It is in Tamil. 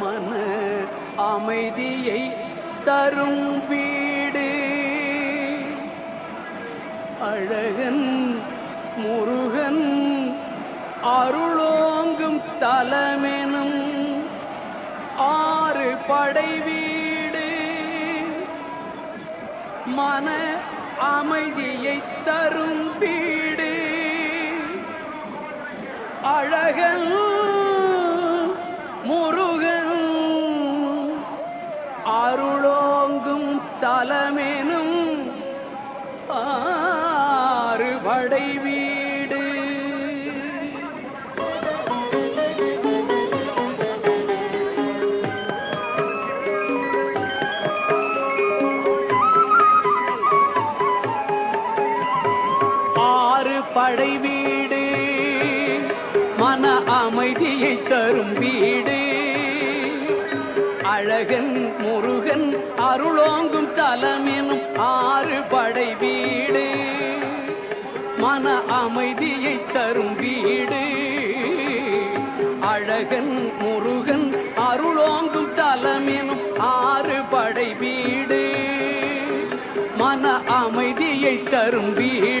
மன அமைதியை தரும் வீடு. அழகன் முருகன் அருளோங்கும் தலமெனும் ஆறு படை வீடு. மன அமைதியை தரும் வீடு. அழகன் தலமெனும் ஆறு படை வீடு. ஆறு படை வீடு. மன அமைதியை தரும் வீடு. அழகன் முருகன் அருளோங்கும் தலமெனும் ஆறு படை வீடு. மன அமைதியை தரும் வீடு. அழகன் முருகன் அருளோங்கும் தலமெனும் ஆறு படை வீடு. மன அமைதியை தரும் வீடு.